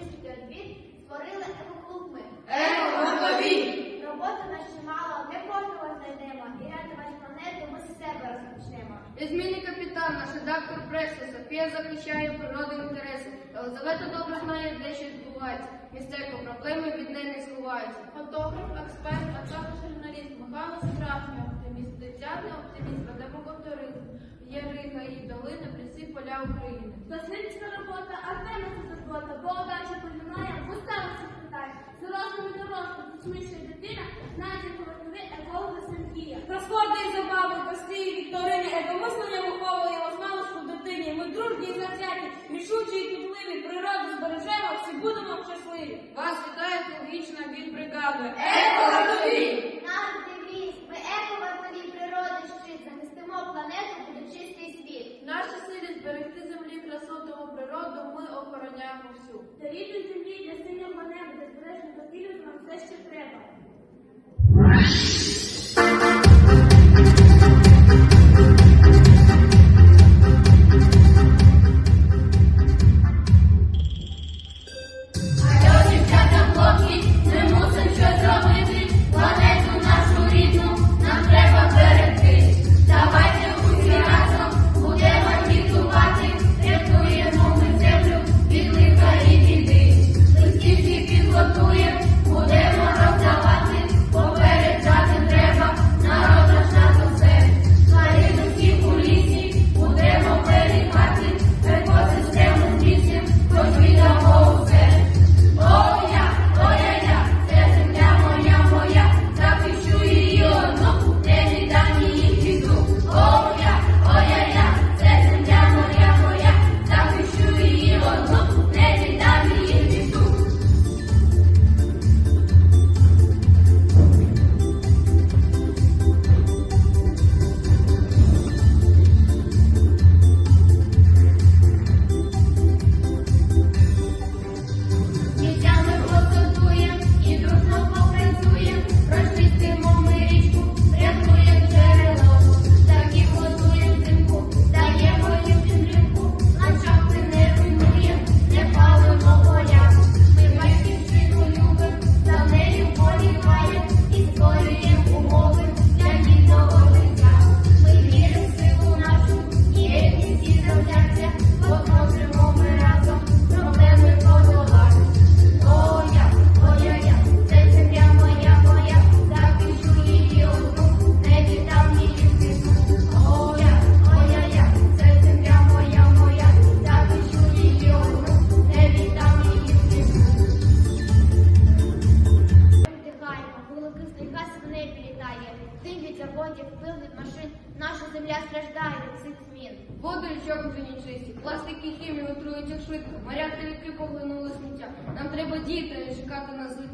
очистити від створили екоклуб ми. Еко-готові! Роботи нас чимало, не кожного знайдемо. І рятувати планету ми з себе розпочнемо. Відмінний капітан, наш редактор преси, Софія захищає природи інтереси. Елизавета добре знає, де що відбувається. Містечко проблеми від неї не сховаються. Фотограф, експерт, а також журналіст Михайло Справжній оптиміст, Тетяна оптиміст, ведемо конторизм. Є Рига і долина, ліси, поля України. Дослідницька робота, Артема це турбота, бо І дорослим, дитина, знаєте, поверхови, еколога Сергія. І забави, кості і вікторини, екомислення виховуємо змалку в дитині. Ми дружні і завзяті, рішучі і підливі, природу збережемо, всі будемо щасливі. Вас вітає екологічна бригади. Еко-готові! Наш девіз, ми еко-вартові природи щит, захистимо планету, буде чистий світ. Наші силі зберегти ми охороняємо всю. Та рідної землі, для синього неба, де збереження довкілля нам все ще треба.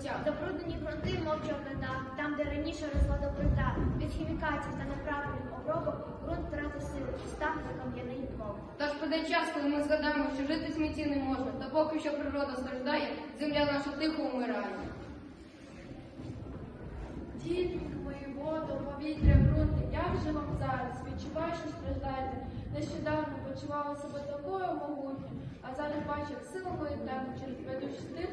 Чекати на злиття. Забруднені ґрунти мовча вода, там, де раніше росла доброта. Від хімікатів та неправильних обробок ґрунт втратив силу і став на кам'яний двох. Тож прийде час, коли ми згадаємо, що жити в смітті не можна. Та поки що природа страждає, земля наша тихо умирає. Діти, мої воду, повітря, ґрунт, як же вам зараз? Відчуваю, що страждаєте. Нещодавно почувала себе такою могутньою, а зараз бачу, як сила моєї теми через байдужість тих,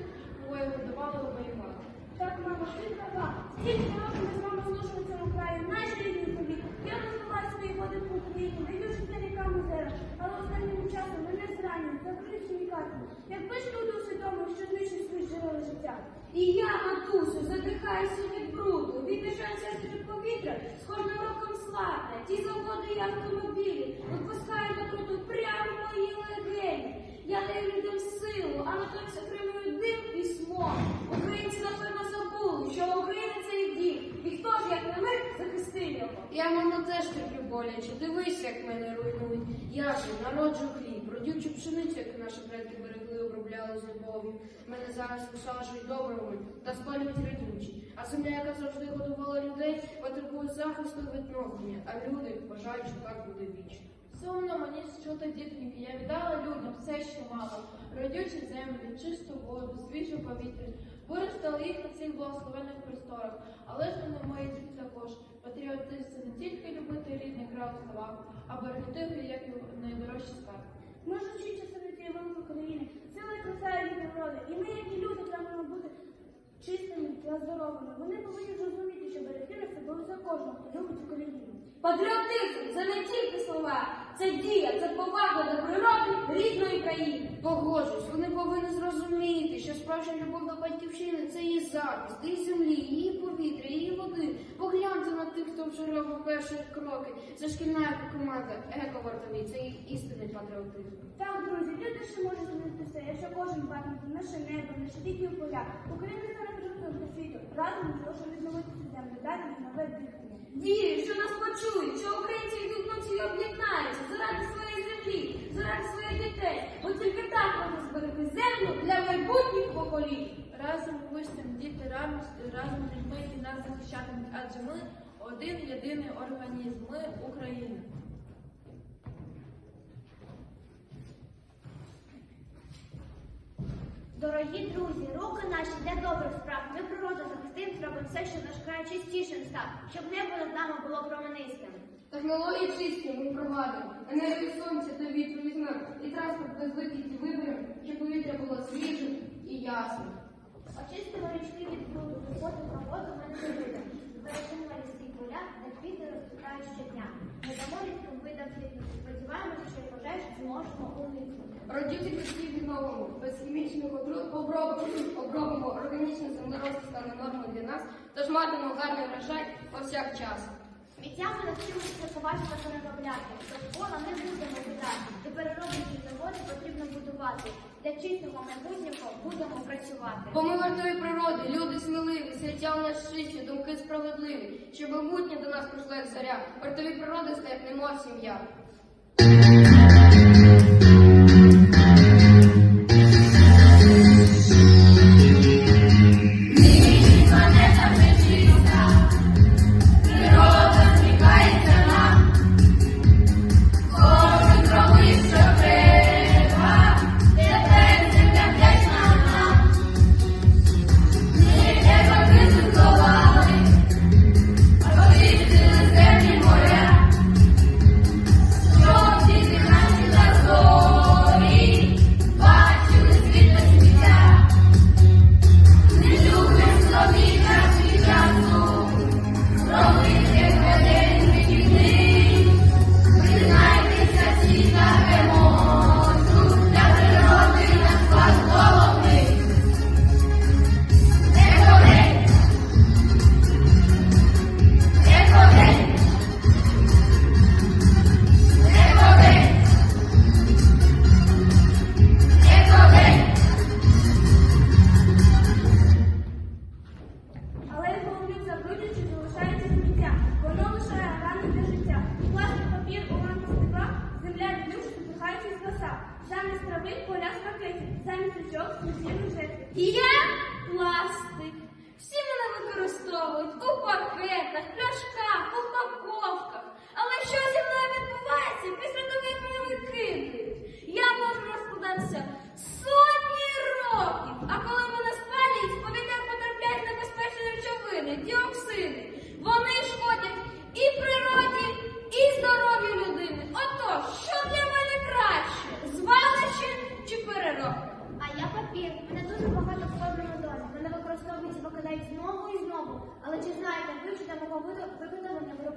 я видавала воювати. Так, мама, ти права. Скільки років ми з вами служили в цьому краї, нашій рідній землі. Я розвиваю свої води по Україні, життя рікам озера, але останнім часом мене зранені, закрив хімікатами. Якби ж люди усвідомили, що знищують свої джерела життя. І я, матусю, задихаюся від бруду, відмішаюся від повітря, з кожним роком слабне. Ті заводи і автомобілі випускають отруту прямо в мої легені. Я даю людям силу, а натомість отримую дим і смог. Українці, напевно, забули, що Україна це їх дім. І хто ж, як не ми, захистив його? Я, мамо, теж терплю боляче. Мене руйнують. Я ж народжу хліб, родючу пшеницю, як наші предки берегли, обробляли з любов'ю. Мене зараз висаджують добрими та спалюють радючі. А земля, яка завжди годувала людей, потребує захисту відновлення. А люди вважають, що так буде вічно. Сумно мені чути дітки, я віддала людям все, що мала. Родючі землі, чисту воду, свіже повітря. Виростали їх на цих благословенних просторах, але ж вони діти також. Патріотизм не тільки любити рідний край у або архетипи, як найдорожчі скарби. Ми ж усі частини тієї України, сила і краса і народи. І ми, як і люди, прагнемо бути чистими та здоровими. Вони повинні зрозуміти, що берегти на себе за кожного, хто любить Україну. Патріотизм це не тільки слова, це дія, це повага до природи рідної країни. Погоджуюсь, вони повинні зрозуміти, що справжня любов до батьківщини це її захист, її землі, її повітря, її води. Погляньте на тих, хто вже робив перші кроки. Це шкільна команда, еко-вартові, це їх істинний патріотизм. Так, друзі, люди ще можуть змінити все, якщо кожен бачить наше небо, наші дикі поля. Україна стане прикладом світу. Разом ми зможемо відновити цю землю, дати нове дихання. Вірю, що нас почують, що українці відгукнуться і об'єднаються заради своєї землі, заради своїх дітей. Бо тільки так можна зберегти землю для майбутніх поколінь. Разом вишнем діти разом з людьми, які нас захищатимуть, адже ми один єдиний організм. Ми Україна. Дорогі друзі, руки наші для добрих справ. Ми природу захистимо, зробимо все, щоб наш край чистішим став, щоб небо над нами було променистим. Технології чисті ми впровадимо, енергію сонця та вітру візьмемо, і транспорт без викидів виберемо, щоб повітря було свіжим і ясним. Очистимо річки від бруду, висоту роботу ми не вийде. Збережемо лісі поля, де квіти розквітають щодня. Зможемо уникнути. Родюці батьків відновимо, без хімічних отрут обробимо, органічний землерости стане нормою для нас, тож матимемо гарний врожай повсякчас. Сміття ми навчимося ховати та переробляти. Довкола не будемо видати. І перероблені заводи потрібно будувати. Для чистого майбутнього будемо працювати. Бо ми вартові природи, люди сміливі, серця у нас чисті, думки справедливі, щоб майбутнє до нас прийшло як заря. Вартові природи стоять немов сім'я.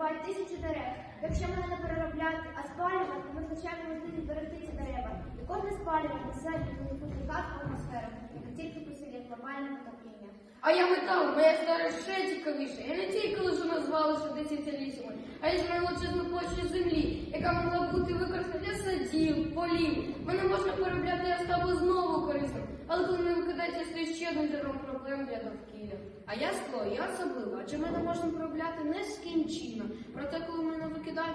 Вирубають тисячі дерев? Якщо мене не переробляти, а спалювати, ми звичайно можливі зберегти ці дерева. І кожне спалювання несе газ в атмосферу, який тільки посилює глобальне потопління. А я метал, моя історія ще цікавіша. Я не тільки лише назвала що десятиліттями, а й величезну площу землі, яка могла бути використана для садів, полів. Мене можна переробляти, я ставу знову корисним. Але коли не викидається, стаю ще одним джерелом проблем для довкілля. А я скло, я особлива, адже мене можна переробляти нескінченно. Проте, коли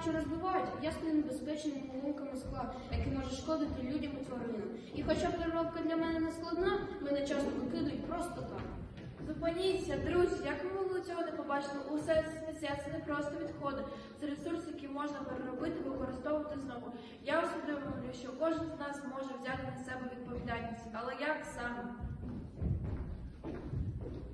чи розбивають, я стаю небезпечними полумками скла, які може шкодити людям і тваринам. І хоча переробка для мене не складна, мене часто викидають просто так. Зупиніться, друзі, як ви могли цього не побачити? Усе це це не просто відходи, це ресурс, який можна переробити, використовувати знову. Я усвідомлюю, що кожен з нас може взяти на себе відповідальність, але як саме?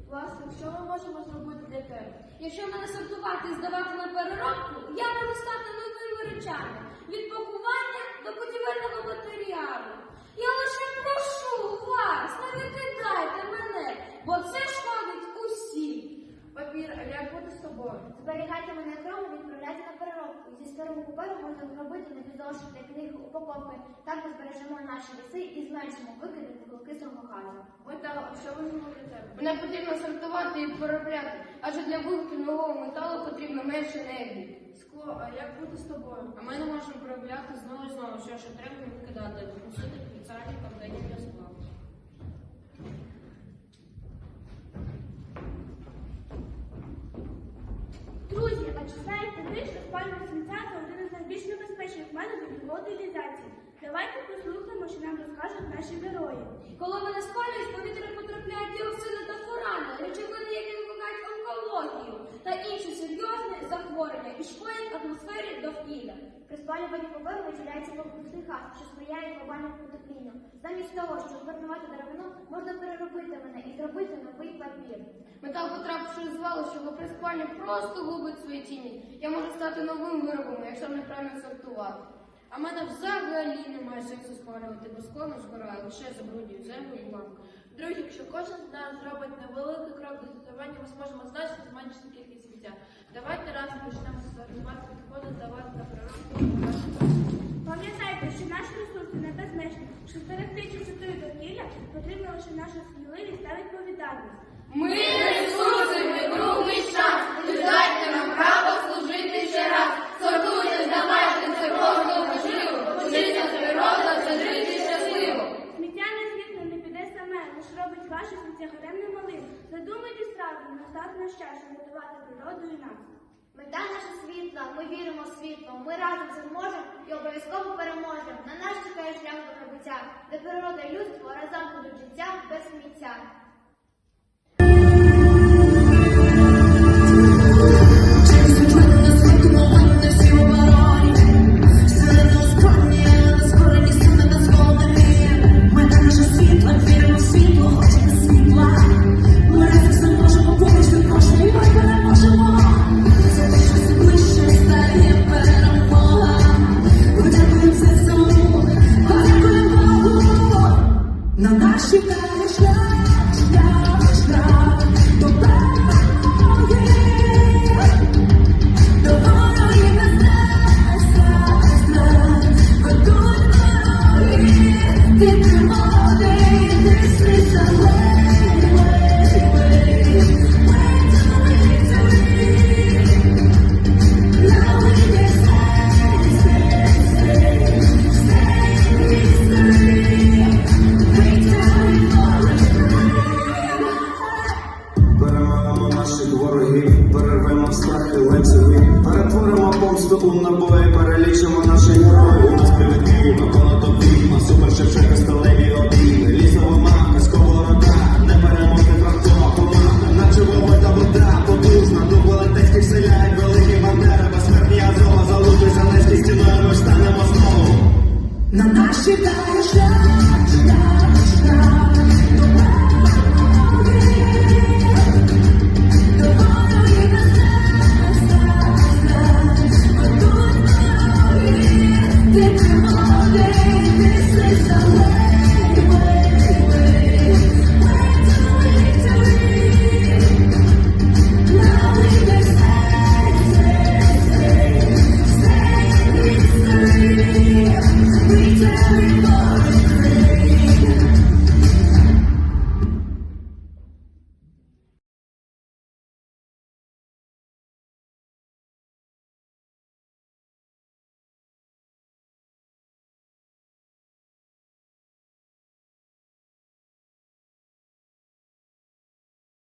Власне, що ми можемо зробити для тебе? Якщо мене сортувати і здавати на переробку, я можу стати новими речами від пакування до будівельного матеріалу. Я лише прошу вас, не викидайте мене, бо це папір, але я з тобою. Зберігайте мене вдома, відправляйте на переробку. Зі старого паперу можна зробити нові зошити, книги, упаковки. Так ми збережемо наші ліси і зменшимо викиди та колки самоказу. Метал, а що ви зробите? Мене потрібно сортувати і переробляти, адже для вилки нового металу потрібно менше енергії. Скло, а як бути з тобою? А ми не можемо переробляти знову і знову, що ще треба викидати, докусити спеціальні контейнерні чи знаєте ви, що спальне сміття це один із найбільш небезпечних методів його утилізації? Давайте послухаємо, що нам розкажуть наші герої. Коли вони спалюють, повітря потрапляють діоксиди та фурани, речовини, які викликають онкологію та інші серйозні захворювання і шкодять атмосфері довкілля. При спалюванні паперу виділяється вуглекислий газ, що сприяє глобальному потеплінню. Замість того, щоб згорнувати деревину, можна переробити мене і зробити новий папір. Метал, потрапивши в звалище, його при спальні просто губить свої тіні. Я можу стати новим виробом, якщо неправильно сортувати. А в мене взагалі немає сенсу спалювати, бо скло не згорає, лише забруднює землю і банк. Друзі, якщо кожен з нас зробить невеликий крок до сортування, ми зможемо значно зменшити кількість сміття. Давайте разом почнемо сортувати відходи, здавати на природу. Пам'ятайте, що наші ресурси не безмежні, що зберегти чистоту довкілля потрібна лише наша сміливість та відповідальність. Ми ресурси, ми другий шанс. Дайте нам право служити ще раз. Сортуйте, здавайте, це важливо. Вчиться природа, це жити щасливо. Сміття не звісно не піде саме, лиш робить ваше сміття гаремним малим. Задумайтесь разом, настав наш час рятувати природу і нас. Мета наша світла, ми віримо в світло, ми разом це зможемо і обов'язково переможемо. На нас чекає шлях до де природа і людство разом будуть життя без сміття.